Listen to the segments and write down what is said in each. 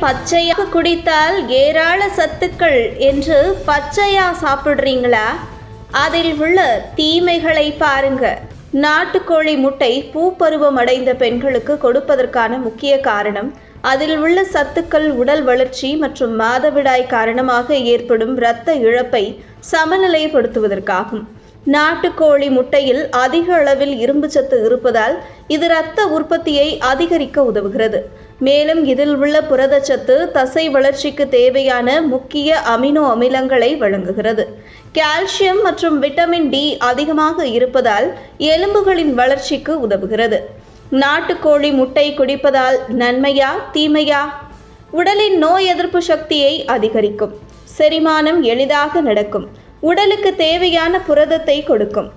பச்சையாக குடித்தால் ஏராள சத்துக்கள் என்று பச்சையா சாப்பிடுறீங்களா? அதில் உள்ள தீமைகளை பாருங்க. நாட்டுக்கோழி முட்டை பூப்பருவம் அடைந்த பெண்களுக்கு கொடுப்பதற்கான முக்கிய காரணம் அதில் உள்ள சத்துக்கள் உடல் வளர்ச்சி மற்றும் மாதவிடாய் காரணமாக ஏற்படும் இரத்த இழப்பை சமநிலைப்படுத்துவதற்காகும். நாட்டுக்கோழி முட்டையில் அதிக அளவில் இரும்பு சத்து இருப்பதால் இது இரத்த உற்பத்தியை அதிகரிக்க உதவுகிறது. மேலும் இதில் உள்ள புரதச்சத்து தசை வளர்ச்சிக்கு தேவையான முக்கிய அமினோ அமிலங்களை வழங்குகிறது. கால்சியம் மற்றும் விட்டமின் டி அதிகமாக இருப்பதால் எலும்புகளின் வளர்ச்சிக்கு உதவுகிறது. நாட்டுக்கோழி முட்டை குடிப்பதால் நன்மையா தீமையா? உடலின் நோய் எதிர்ப்பு சக்தியை அதிகரிக்கும். செரிமானம் எளிதாக நடக்கும். உடலுக்கு தேவையான புரதத்தை கொடுக்கும்.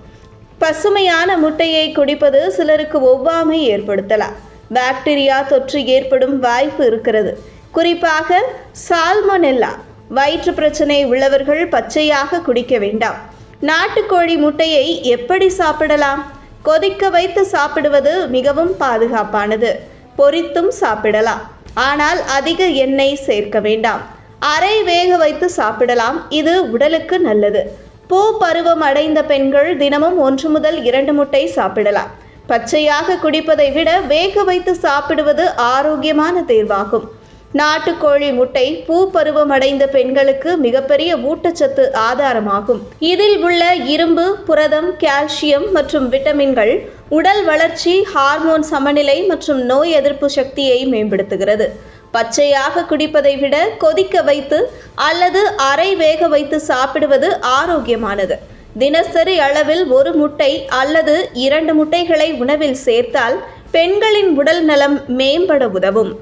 பசுமையான முட்டையை குடிப்பது சிலருக்கு ஒவ்வாமை ஏற்படுத்தலாம். பாக்டீரியா தொற்று ஏற்படும் வாய்ப்பு இருக்கிறது. குறிப்பாக சால்மொனெல்லா வயிற்று பிரச்சனை உள்ளவர்கள் பச்சையாக குடிக்க வேண்டாம். நாட்டுக்கோழி முட்டையை எப்படி சாப்பிடலாம்? கொதிக்க வைத்து சாப்பிடுவது மிகவும் பாதுகாப்பானது. பொரித்தும் சாப்பிடலாம். ஆனால் அதிக எண்ணெய் சேர்க்க வேண்டாம். அரை வேக வைத்து சாப்பிடலாம். இது உடலுக்கு நல்லது. பூ பருவம் அடைந்த பெண்கள் தினமும் ஒன்று முதல் இரண்டு முட்டை சாப்பிடலாம். பச்சையாக குடிப்பதை விட வேக வைத்து சாப்பிடுவது ஆரோக்கியமான தேர்வாகும். நாட்டுக்கோழி முட்டை பூ பருவம் அடைந்த பெண்களுக்கு மிகப்பெரிய ஊட்டச்சத்து ஆதாரமாகும். இதில் உள்ள இரும்பு புரதம் கால்சியம் மற்றும் விட்டமின்கள் உடல் வளர்ச்சி ஹார்மோன் சமநிலை மற்றும் நோய் எதிர்ப்பு சக்தியை மேம்படுத்துகிறது. பச்சையாக குடிப்பதை விட கொதிக்க வைத்து அல்லது அரை வேக வைத்து சாப்பிடுவது ஆரோக்கியமானது. தினசரி அளவில் ஒரு முட்டை அல்லது இரண்டு முட்டைகளை உணவில் சேர்த்தால் பெண்களின் உடல் நலம் மேம்பட உதவும்.